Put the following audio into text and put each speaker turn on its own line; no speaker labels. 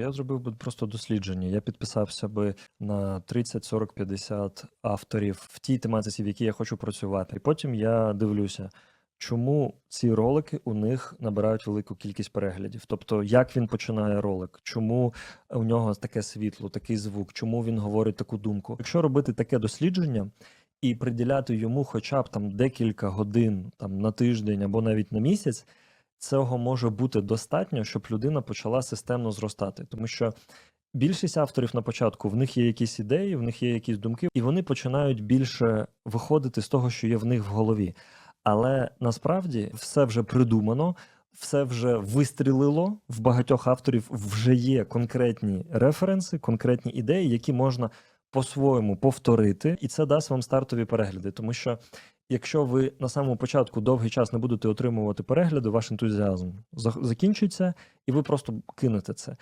Я зробив би просто дослідження. Я підписався би на 30, 40, 50 авторів в тій тематиці, в якій я хочу працювати. І потім я дивлюся, чому ці ролики у них набирають велику кількість переглядів. Тобто, як він починає ролик, чому у нього таке світло, такий звук, чому він говорить таку думку. Якщо робити таке дослідження і приділяти йому хоча б там декілька годин там на тиждень або навіть на місяць, цього може бути достатньо, щоб людина почала системно зростати. Тому що більшість авторів на початку в них є якісь ідеї, в них є якісь думки, і вони починають більше виходити з того, що є в них в голові. Але насправді все вже придумано, все вже вистрілило в багатьох авторів. Вже є конкретні референси, конкретні ідеї, які можна по-своєму повторити, і це дасть вам стартові перегляди. Тому що якщо ви на самому початку довгий час не будете отримувати перегляди, ваш ентузіазм за- закінчиться, і ви просто кинете це.